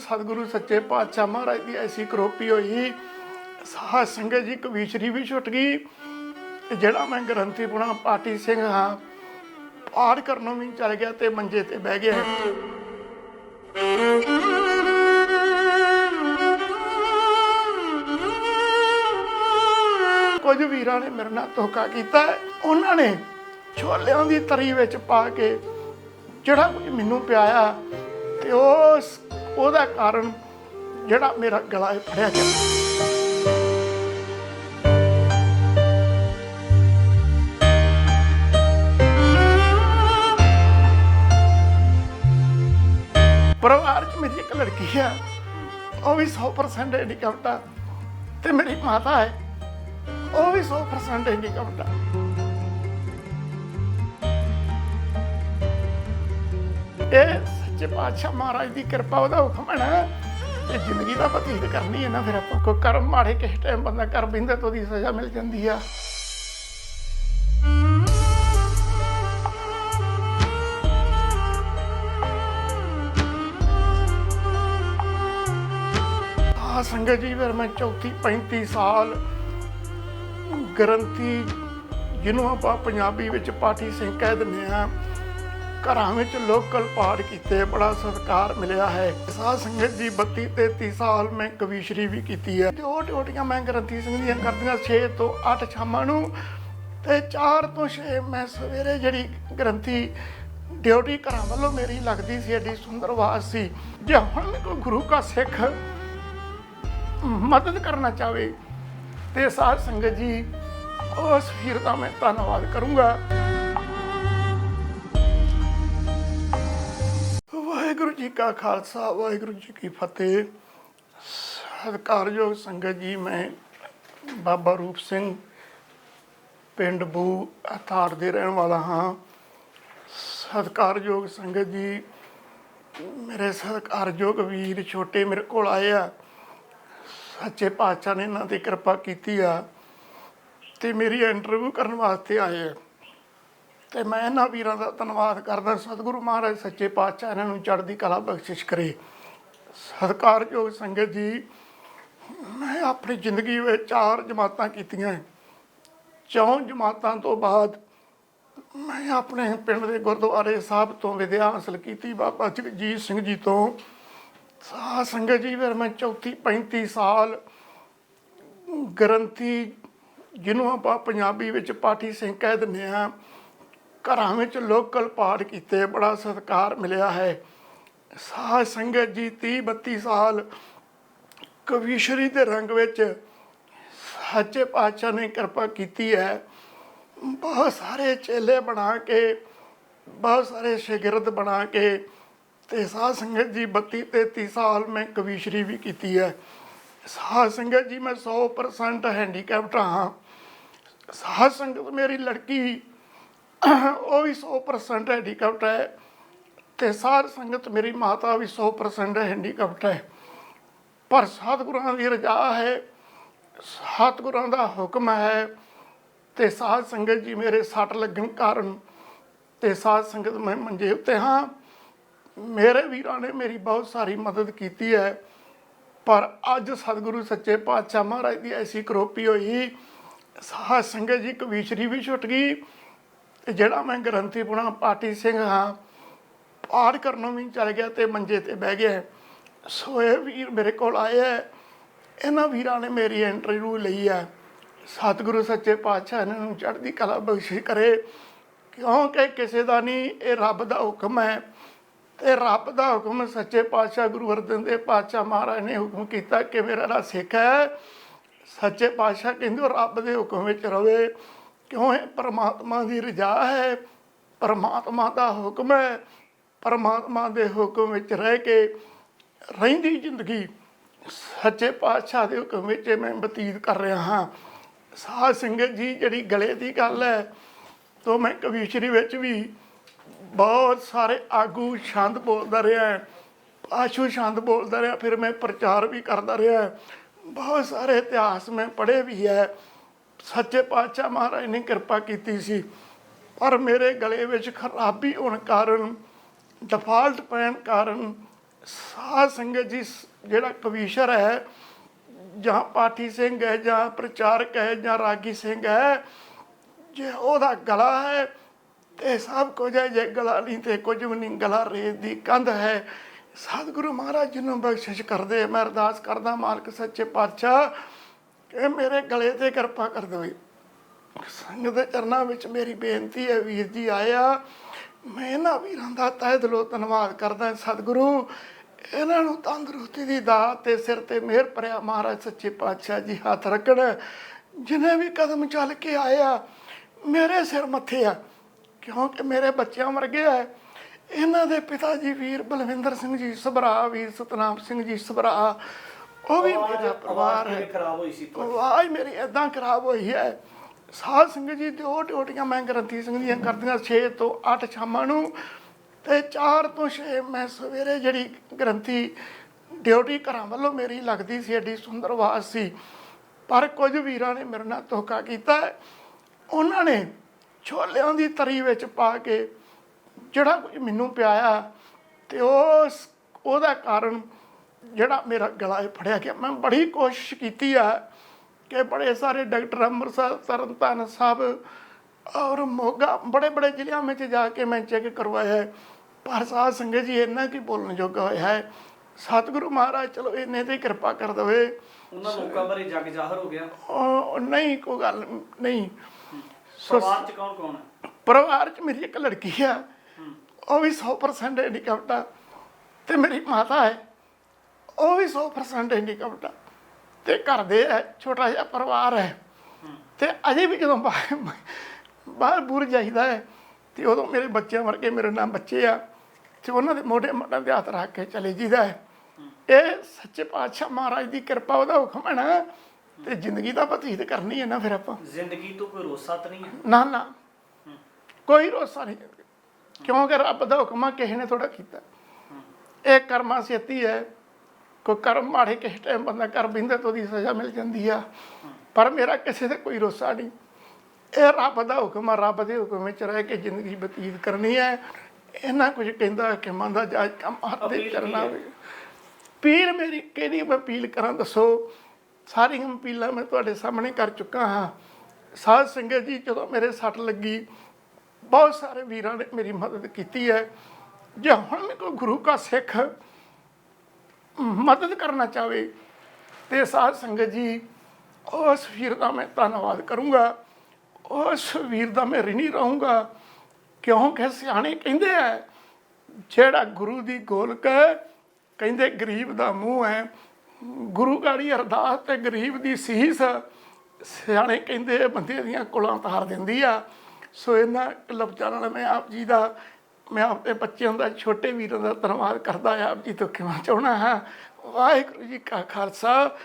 ਸਤਿਗੁਰੂ ਸੱਚੇ ਪਾਤਸ਼ਾਹ ਮਹਾਰਾਜ ਦੀ ਐਸੀ ਕਰੋਪੀ ਹੋਈ। ਸਾਧ ਸੰਗਤ ਜੀ, ਕਵੀਸ਼ਰੀ ਵੀ ਛੁੱਟ ਗਈ। ਜਿਹੜਾ ਮੈਂ ਗ੍ਰੰਥੀ ਪੁਣਾ ਪਾਟੀ ਸਿੰਘ ਹਾਂ ਪਾੜ ਕਰਨੋਂ ਵੀ ਚਲ ਗਿਆ ਤੇ ਮੰਜੇ ਤੇ ਬਹਿ ਗਿਆ। ਕੁਝ ਵੀਰਾਂ ਨੇ ਮੇਰੇ ਨਾਲ ਧੋਖਾ ਕੀਤਾ। ਉਹਨਾਂ ਨੇ ਛੋਲਿਆਂ ਦੀ ਤਰੀ ਵਿੱਚ ਪਾ ਕੇ ਜਿਹੜਾ ਕੁਝ ਮੈਨੂੰ ਪਿਆਇਆ, ਤੇ ਉਸ ਉਹਦਾ ਕਾਰਨ ਜਿਹੜਾ ਮੇਰਾ ਗਲਾ ਇਹ ਫੜਿਆ ਗਿਆ। ਪਰਿਵਾਰ 'ਚ ਮੇਰੀ ਇੱਕ ਲੜਕੀ ਆ, ਉਹ ਵੀ 100% ਹੈਂਡੀਕੈਪਟ ਆ ਤੇ ਮੇਰੀ ਮਾਤਾ ਹੈ, ਉਹ ਵੀ 100% ਹੈਂਡੀਕੈਪਟ ਆ। ਇਹ ਜੇ ਪਾਤਸ਼ਾਹ ਮਹਾਰਾਜ ਦੀ ਕਿਰਪਾ ਉਹਦਾ ਹੁਕਮ ਹੈ ਨਾ, ਤੇ ਜ਼ਿੰਦਗੀ ਦਾ ਬਤੀਤ ਕਰਨੀ ਹੈ ਨਾ, ਫਿਰ ਆਪਾਂ ਕੋਈ ਕਰਮ ਮਾੜੇ ਕਿਸੇ ਟਾਈਮ ਬੰਦਾ ਕਰ ਬਿੰਦਾ ਤਾਂ ਉਹਦੀ ਸਜ਼ਾ ਮਿਲ ਜਾਂਦੀ ਆ। ਆ ਸੰਗਤ ਜੀ, ਫਿਰ ਮੈਂ ਚੌਥੀ 35 ਸਾਲ ਗਰੰਤੀ ਜਿਹਨੂੰ ਆਪਾਂ ਪੰਜਾਬੀ ਵਿੱਚ ਪਾਠੀ ਸਿੰਘ ਕਹਿ ਦਿੰਦੇ ਆ ਘਰਾਂ ਵਿੱਚ ਲੋਕਲ ਪਾਠ ਕੀਤੇ, ਬੜਾ ਸਤਿਕਾਰ ਮਿਲਿਆ ਹੈ। ਸਾਧ ਸੰਗਤ ਜੀ 32 33 ਸਾਲ ਮੈਂ ਕਵੀਸ਼ਰੀ ਵੀ ਕੀਤੀ ਹੈ। ਦੋ ਡਿਊਟੀਆਂ ਮੈਂ ਗ੍ਰੰਥੀ ਸਿੰਘ ਦੀਆਂ ਕਰਦੀਆਂ 6 ਤੋਂ 8 ਸ਼ਾਮਾਂ ਨੂੰ ਤੇ 4 ਤੋਂ 6 ਮੈਂ ਸਵੇਰੇ ਜਿਹੜੀ ਗ੍ਰੰਥੀ ਡਿਊਟੀ ਘਰਾਂ ਵੱਲੋਂ ਮੇਰੀ ਲੱਗਦੀ ਸੀ ਐਡੀ ਸੁੰਦਰ ਆਵਾਜ਼ ਸੀ, ਜੇ ਹੁਣ ਵੀ ਕੋਈ ਗੁਰੂ ਕਾ ਸਿੱਖ ਮਦਦ ਕਰਨਾ ਚਾਵੇ ਤੇ ਸਾਧ ਸੰਗਤ ਜੀ, ਉਸ ਵੀਰ ਦਾ ਮੈਂ ਧੰਨਵਾਦ ਕਰੂੰਗਾ। ਜੀ ਕਾ ਖਾਲਸਾ, ਵਾਹਿਗੁਰੂ ਜੀ ਕੀ ਫਤਿਹ। ਸਤਿਕਾਰਯੋਗ ਸੰਗਤ ਜੀ, ਮੈਂ ਬਾਬਾ ਰੂਪ ਸਿੰਘ ਪਿੰਡ ਬੂ ਅਥਾਰ ਦੇ ਰਹਿਣ ਵਾਲਾ ਹਾਂ। ਸਤਿਕਾਰਯੋਗ ਸੰਗਤ ਜੀ, ਮੇਰੇ ਸਤਿਕਾਰਯੋਗ ਵੀਰ ਛੋਟੇ ਮੇਰੇ ਕੋਲ ਆਏ ਆ। ਸੱਚੇ ਪਾਤਸ਼ਾਹ ਨੇ ਇਹਨਾਂ ਦੀ ਕਿਰਪਾ ਕੀਤੀ ਆ ਤੇ ਮੇਰੀ ਇੰਟਰਵਿਊ ਕਰਨ ਵਾਸਤੇ ਆਏ ਆ। ਤੇ ਮੈਂ ਇਹਨਾਂ ਵੀਰਾਂ ਦਾ ਧੰਨਵਾਦ ਕਰਦਾ, ਸਤਿਗੁਰੂ ਮਹਾਰਾਜ ਸੱਚੇ ਪਾਤਸ਼ਾਹ ਇਹਨਾਂ ਨੂੰ ਚੜ੍ਹਦੀ ਕਲਾ ਬਖਸ਼ਿਸ਼ ਕਰੇ। ਸਤਿਕਾਰਯੋਗ ਸੰਗਤ ਜੀ, ਮੈਂ ਆਪਣੀ ਜ਼ਿੰਦਗੀ ਵਿੱਚ ਚਾਰ ਜਮਾਤਾਂ ਕੀਤੀਆਂ ਚੌਂ ਜਮਾਤਾਂ ਤੋਂ ਬਾਅਦ ਮੈਂ ਆਪਣੇ ਪਿੰਡ ਦੇ ਗੁਰਦੁਆਰੇ ਸਾਹਿਬ ਤੋਂ ਵਿਦਿਆ ਹਾਸਲ ਕੀਤੀ। ਬਾਬਾ ਜਗਜੀਤ ਸਿੰਘ ਜੀ ਤੋਂ। ਸਾਧ ਸੰਗਤ ਜੀ, ਫਿਰ ਮੈਂ ਚੌਥੀ 35 ਸਾਲ ਗ੍ਰੰਥੀ, ਜਿਹਨੂੰ ਆਪਾਂ ਪੰਜਾਬੀ ਵਿੱਚ ਪਾਠੀ ਸਿੰਘ ਕਹਿ ਦਿੰਦੇ ਆ ਘਰਾਂ ਵਿੱਚ ਲੋਕਲ ਪਾਠ ਕੀਤੇ, ਬੜਾ ਸਤਿਕਾਰ ਮਿਲਿਆ ਹੈ। ਸਾਧ ਸੰਗਤ ਜੀ 30 32 ਸਾਲ ਕਵੀਸ਼ਰੀ ਦੇ ਰੰਗ ਵਿੱਚ ਸੱਚੇ ਪਾਤਸ਼ਾਹ ਨੇ ਕਿਰਪਾ ਕੀਤੀ ਹੈ। ਬਹੁਤ ਸਾਰੇ ਚੇਲੇ ਬਣਾ ਕੇ, ਬਹੁਤ ਸਾਰੇ ਸ਼ਾਗਿਰਦ ਬਣਾ ਕੇ ਤੇ ਸਾਧ ਸੰਗਤ ਜੀ 32 33 ਸਾਲ ਮੈਂ ਕਵੀਸ਼ਰੀ ਵੀ ਕੀਤੀ ਹੈ। ਸਾਧ ਸੰਗਤ ਜੀ ਮੈਂ 100% ਹੈਂਡੀਕੈਪਟ ਹਾਂ। ਸਾਧ ਸੰਗਤ ਮੇਰੀ ਲੜਕੀ ਉਹ ਵੀ 100% ਹੈਂਡੀਕੈਪਟ ਹੈ ਤੇ ਸਾਧ ਸੰਗਤ ਮੇਰੀ ਮਾਤਾ ਵੀ 100% ਹੈਂਡੀਕੈਪਟ ਹੈ। ਪਰ ਸਤਿਗੁਰਾਂ ਦੀ ਰਜਾ ਹੈ, ਸਤਿਗੁਰਾਂ ਦਾ ਹੁਕਮ ਹੈ ਤੇ ਸਾਧ ਸੰਗਤ ਜੀ ਮੇਰੇ ਸੱਟ ਲੱਗਣ ਕਾਰਨ ਤੇ ਸਾਧ ਸੰਗਤ ਮੈਂ ਮੰਜੇ ਉੱਤੇ ਹਾਂ। ਮੇਰੇ ਵੀਰਾਂ ਨੇ ਮੇਰੀ ਬਹੁਤ ਸਾਰੀ ਮਦਦ ਕੀਤੀ ਹੈ। ਪਰ ਅੱਜ ਸਤਿਗੁਰੂ ਸੱਚੇ ਪਾਤਸ਼ਾਹ ਮਹਾਰਾਜ ਦੀ ਐਸੀ ਕਰੋਪੀ ਹੋਈ, ਸਾਧ ਸੰਗਤ ਜੀ ਕਵੀਸ਼ਰੀ ਵੀ ਛੁੱਟ ਗਈ ਤੇ ਜਿਹੜਾ ਮੈਂ ਗ੍ਰੰਥੀ ਪੁਣਾ ਪਾਟੀ ਸਿੰਘ ਹਾਂ, ਪਾਠ ਕਰਨੋਂ ਵੀ ਚੱਲ ਗਿਆ ਤੇ ਮੰਜੇ ਤੇ ਬਹਿ ਗਿਆ। ਸੋ ਇਹ ਵੀਰ ਮੇਰੇ ਕੋਲ ਆਏ ਹੈ ਇਹਨਾਂ ਵੀਰਾਂ ਨੇ ਮੇਰੀ ਇੰਟਰਵਿਊ ਲਈ ਹੈ ਸਤਿਗੁਰੂ ਸੱਚੇ ਪਾਤਸ਼ਾਹ ਇਹਨਾਂ ਨੂੰ ਚੜ੍ਹਦੀ ਕਲਾ ਬਖਸ਼ਿਸ਼ ਕਰੇ। ਕਿਉਂਕਿ ਕਿਸੇ ਦਾ ਨਹੀਂ, ਇਹ ਰੱਬ ਦਾ ਹੁਕਮ ਹੈ। ਤੇ ਰੱਬ ਦਾ ਹੁਕਮ ਸੱਚੇ ਪਾਤਸ਼ਾਹ ਗੁਰੂ ਅਰਜਨ ਦੇਵ ਪਾਤਸ਼ਾਹ ਮਹਾਰਾਜ ਨੇ ਹੁਕਮ ਕੀਤਾ ਕਿ ਮੇਰਾ ਜਿਹੜਾ ਸਿੱਖ ਹੈ। ਸੱਚੇ ਪਾਤਸ਼ਾਹ ਕਹਿੰਦੇ, ਉਹ ਰੱਬ ਦੇ ਹੁਕਮ ਵਿੱਚ ਰਵੇ। ਕਿਉਂ ਇਹ ਪਰਮਾਤਮਾ ਦੀ ਰਜਾ ਹੈ। ਪਰਮਾਤਮਾ ਦਾ ਹੁਕਮ ਹੈ। ਪਰਮਾਤਮਾ ਦੇ ਹੁਕਮ ਵਿੱਚ ਰਹਿ ਕੇ ਰਹਿੰਦੀ ਜ਼ਿੰਦਗੀ। ਸੱਚੇ ਪਾਤਸ਼ਾਹ ਦੇ ਹੁਕਮ ਵਿੱਚ ਮੈਂ ਬਤੀਤ ਕਰ ਰਿਹਾ ਹਾਂ। ਸਾਧ ਸੰਗਤ ਜੀ, ਜਿਹੜੀ ਗਲੇ ਦੀ ਗੱਲ ਹੈ, ਤੋਂ ਮੈਂ ਕਵੀਸ਼ਰੀ ਵਿੱਚ ਵੀ ਬਹੁਤ ਸਾਰੇ ਆਗੂ ਛੰਦ ਬੋਲਦਾ ਰਿਹਾ ਆਸ਼ੂ ਛੰਦ ਬੋਲਦਾ ਰਿਹਾ, ਫਿਰ ਮੈਂ ਪ੍ਰਚਾਰ ਵੀ ਕਰਦਾ ਰਿਹਾ ਬਹੁਤ ਸਾਰੇ ਇਤਿਹਾਸ ਮੈਂ ਪੜ੍ਹੇ ਵੀ ਹੈ। ਸੱਚੇ ਪਾਤਸ਼ਾਹ ਮਹਾਰਾਜ ਨੇ ਕਿਰਪਾ ਕੀਤੀ ਸੀ, ਪਰ ਮੇਰੇ ਗਲੇ ਵਿੱਚ ਖਰਾਬੀ ਹੋਣ ਕਾਰਨ ਡਿਫਾਲਟ ਪੈਣ ਕਾਰਨ ਸਾਧ ਸੰਗਤ ਜੀ ਸ- ਜਿਹੜਾ ਕਵੀਸ਼ਰ ਹੈ, ਜਾਂ ਪਾਠੀ ਸਿੰਘ ਹੈ, ਜਾਂ ਪ੍ਰਚਾਰਕ ਹੈ, ਜਾਂ ਰਾਗੀ ਸਿੰਘ ਹੈ, ਜੇ ਉਹਦਾ ਗਲਾ ਹੈ, ਤੇ ਸਭ ਕੁਝ ਹੈ, ਜੇ ਗਲਾ ਨਹੀਂ ਤੇ ਕੁਝ ਵੀ ਨਹੀਂ, ਗਲਾ ਰੇਤ ਦੀ ਕੰਧ ਹੈ। ਸਤਿਗੁਰੂ ਮਹਾਰਾਜ ਜੀ ਨੂੰ ਬਖਸ਼ਿਸ਼ ਕਰਦੇ, ਮੈਂ ਅਰਦਾਸ ਕਰਦਾ, ਮਾਲਕ ਸੱਚੇ ਪਾਤਸ਼ਾਹ ਕਿ ਮੇਰੇ ਗਲੇ ਤੇ ਕਿਰਪਾ ਕਰ ਦੇਵੇ ਸੰਗਤ ਦੇ ਚਰਨਾਂ ਵਿੱਚ ਮੇਰੀ ਬੇਨਤੀ ਹੈ ਵੀਰ ਜੀ ਆਇਆ। ਮੈਂ ਇਹਨਾਂ ਵੀਰਾਂ ਦਾ ਤਹਿ ਦਿਲੋਂ ਧੰਨਵਾਦ ਕਰਦਾ ਸਤਿਗੁਰੂ। ਇਹਨਾਂ ਨੂੰ ਤੰਦਰੁਸਤੀ ਦੀ ਦਾਤ ਤੇ ਸਿਰ ਤੇ ਮਿਹਰ ਭਰਿਆ ਮਹਾਰਾਜ ਸੱਚੇ ਪਾਤਸ਼ਾਹ ਜੀ ਹੱਥ ਰੱਖਣ। ਜਿਨੇ ਵੀ ਕਦਮ ਚੱਲ ਕੇ ਆਇਆ ਮੇਰੇ ਸਿਰ ਮੱਥੇ ਆ। ਕਿਉਂਕਿ ਮੇਰੇ ਬੱਚਿਆਂ ਵਰਗੇ ਆ। ਇਹਨਾਂ ਦੇ ਪਿਤਾ ਜੀ ਵੀਰ ਬਲਵਿੰਦਰ ਸਿੰਘ ਜੀ ਸਭਰਾ ਵੀਰ ਸਤਨਾਮ ਸਿੰਘ ਜੀ ਸਭਰਾ ਉਹ ਵੀ ਮੇਰਾ ਪਰਿਵਾਰ ਹੈ। ਖਰਾਬ ਹੋਈ ਸੀ ਆਵਾਜ਼ ਮੇਰੀ ਏਦਾਂ ਖਰਾਬ ਹੋਈ ਹੈ। ਸਾਧ ਸੰਗਤ ਜੀ ਦੋ ਡਿਊਟੀਆਂ ਮੈਂ ਗ੍ਰੰਥੀ ਸਿੰਘ ਦੀਆਂ ਕਰਦੀਆਂ 6 ਤੋਂ 8 ਸ਼ਾਮਾਂ ਨੂੰ ਤੇ 4 ਤੋਂ 6 ਮੈਂ ਸਵੇਰੇ ਜਿਹੜੀ ਗ੍ਰੰਥੀ ਡਿਊਟੀ ਘਰਾਂ ਵੱਲੋਂ ਮੇਰੀ ਲੱਗਦੀ ਸੀ ਏਡੀ ਸੁੰਦਰ ਆਵਾਜ਼ ਸੀ। ਪਰ ਕੁਝ ਵੀਰਾਂ ਨੇ ਮੇਰੇ ਨਾਲ ਧੋਖਾ ਕੀਤਾ। ਉਹਨਾਂ ਨੇ ਛੋਲਿਆਂ ਦੀ ਤਰੀ ਵਿੱਚ ਪਾ ਕੇ ਜਿਹੜਾ ਕੁਝ ਮੈਨੂੰ ਪਿਆਇਆ ਤੇ ਉਸ ਉਹਦਾ ਕਾਰਨ ਜਿਹੜਾ ਮੇਰਾ ਗਲਾ ਇਹ ਫੜਿਆ ਗਿਆ ਮੈਂ ਬੜੀ ਕੋਸ਼ਿਸ਼ ਕੀਤੀ ਆ ਕਿ ਬੜੇ ਸਾਰੇ ਡਾਕਟਰ ਅੰਮ੍ਰਿਤਸਰ ਤਰਨਤਾਰਨ ਸਾਹਿਬ ਔਰ ਮੋਗਾ ਬੜੇ ਬੜੇ ਜ਼ਿਲ੍ਹਿਆਂ ਵਿੱਚ ਜਾ ਕੇ ਮੈਂ ਚੈੱਕ ਕਰਵਾਇਆ। ਪਰ ਸਾਧ ਸੰਗਤ ਜੀ ਇੰਨਾ ਕੀ ਬੋਲਣ ਜੋਗਾ ਹੋਇਆ ਹੈ। ਸਤਿਗੁਰੂ ਮਹਾਰਾਜ ਚਲੋ ਇੰਨੇ ਤੇ ਕਿਰਪਾ ਕਰ ਦੇਵੇ। ਉਹਨਾਂ ਲੋਕਾਂ ਬਾਰੇ ਜੱਗ ਜ਼ਾਹਰ ਹੋ ਗਿਆ। ਉਹ ਨਹੀਂ ਕੋਈ ਗੱਲ ਨਹੀਂ। ਪਰਿਵਾਰ ਚ ਕੌਣ ਕੌਣ ਹੈ? ਪਰਿਵਾਰ 'ਚ ਮੇਰੀ ਇੱਕ ਲੜਕੀ ਆ। ਉਹ ਵੀ 100% ਹੈਂਡੀਕੈਪਟ ਆ। ਤੇ ਮੇਰੀ ਮਾਤਾ ਹੈ। ਉਹ ਵੀ 100% ਹੈਂਡੀਕੈਪਟ ਆ ਤੇ ਘਰ ਦੇ ਹੈ ਛੋਟਾ ਜਿਹਾ ਪਰਿਵਾਰ ਹੈ। ਤੇ ਅਜੇ ਵੀ ਜਦੋਂ ਬਾਹਰ ਬੁਰ ਜਾਈਦਾ ਹੈ ਤੇ ਉਦੋਂ ਮੇਰੇ ਬੱਚਿਆਂ ਵਰਗੇ ਮੇਰੇ ਨਾਲ ਬੱਚੇ ਆ ਤੇ ਉਹਨਾਂ ਦੇ ਮੋਢੇ ਮੋਢੇ ਤੇ ਹੱਥ ਰੱਖ ਕੇ ਚਲੇ ਜੀਦਾ ਹੈ। ਇਹ ਸੱਚੇ ਪਾਤਸ਼ਾਹ ਮਹਾਰਾਜ ਦੀ ਕਿਰਪਾ ਉਹਦਾ ਹੁਕਮ ਹੈ ਨਾ ਤੇ ਜ਼ਿੰਦਗੀ ਦਾ ਬਤੀਤ ਕਰਨੀ ਹੈ ਨਾ ਫਿਰ ਆਪਾਂ। ਜ਼ਿੰਦਗੀ ਤੋਂ ਕੋਈ ਰੋਸਾ ਤਾਂ ਨਹੀਂ ਹੈ? ਨਾ ਨਾ। ਕੋਈ ਰੋਸਾ ਨਹੀਂ। ਕਿਉਂਕਿ ਰੱਬ ਦਾ ਹੁਕਮ ਆ ਕਿਸੇ ਨੇ ਥੋੜਾ ਕੀਤਾ। ਇਹ ਕਰਮਾਂ ਸੇਤੀ ਹੈ ਕੋਈ ਕਰਮ ਮਾੜੇ ਕਿਸੇ ਟਾਈਮ ਬੰਦਾ ਕਰ ਬਿੰਦੇ ਤੋਂ ਦੀ ਸਜ਼ਾ ਮਿਲ ਜਾਂਦੀ ਆ। ਪਰ ਮੇਰਾ ਕਿਸੇ ਤੇ ਕੋਈ ਰੋਸਾ ਨਹੀਂ। ਇਹ ਰੱਬ ਦਾ ਹੁਕਮ ਆ ਰੱਬ ਦੇ ਹੁਕਮ ਵਿੱਚ ਰਹਿ ਕੇ ਜ਼ਿੰਦਗੀ ਬਤੀਤ ਕਰਨੀ ਹੈ। ਇਹਨਾਂ ਕੁਝ ਕਹਿੰਦਾ ਕਿ ਮੰਦਾ ਜਾਜ ਕੰਮ ਹੱਥ ਕਰਨਾ? ਹੋਵੇ। ਪੀਰ ਮੇਰੀ ਕਿਹੜੀ ਮੈਂ ਅਪੀਲ ਕਰਾਂ ਦੱਸੋ? ਸਾਰੀਆਂ ਅਪੀਲਾਂ ਮੈਂ ਤੁਹਾਡੇ ਸਾਹਮਣੇ ਕਰ ਚੁੱਕਾ ਹਾਂ। ਸਾਧ ਸੰਗਤ ਜੀ ਜਦੋਂ ਮੇਰੇ ਸੱਟ ਲੱਗੀ ਬਹੁਤ ਸਾਰੇ ਵੀਰਾਂ ਨੇ ਮੇਰੀ ਮਦਦ ਕੀਤੀ ਹੈ। ਜੇ ਹੁਣ ਵੀ ਕੋਈ ਗੁਰੂ ਕਾ ਸਿੱਖ ਮਦਦ ਕਰਨਾ ਚਾਵੇ ਤੇ ਸਾਧ ਸੰਗਤ ਜੀ ਉਸ ਵੀਰ ਦਾ ਮੈਂ ਧੰਨਵਾਦ ਕਰੂੰਗਾ ਉਸ ਵੀਰ ਦਾ ਮੈਂ ਰਿਣੀ ਰਹੂੰਗਾ। ਕਿਉਂਕਿ ਸਿਆਣੇ ਕਹਿੰਦੇ ਆ ਜਿਹੜਾ ਗੁਰੂ ਦੀ ਗੋਲਕ ਹੈ, ਕਹਿੰਦੇ ਗਰੀਬ ਦਾ ਮੂੰਹ ਹੈ। ਗੁਰੂ ਗਾੜੀ ਅਰਦਾਸ ਤੇ ਗਰੀਬ ਦੀ ਸੀਸ ਸਿਆਣੇ ਕਹਿੰਦੇ ਆ, ਬੰਦੇ ਦੀਆਂ ਕੁਲਾਂ ਤਾਰ ਦਿੰਦੀ ਆ। ਸੋ ਇਹਨਾਂ ਲਫ਼ਜ਼ਾਂ ਨਾਲ ਮੈਂ ਆਪ ਜੀ ਦਾ ਮੈਂ ਆਪਣੇ ਬੱਚਿਆਂ ਦਾ, ਛੋਟੇ ਵੀਰਾਂ ਦਾ ਧੰਨਵਾਦ ਕਰਦਾ ਆ ਆਪ ਜੀ ਤੋਂ ਕਿਵੇਂ ਚਾਹਣਾ ਹਾਂ? ਵਾਹਿਗੁਰੂ ਜੀ ਕਾ ਖਾਲਸਾ।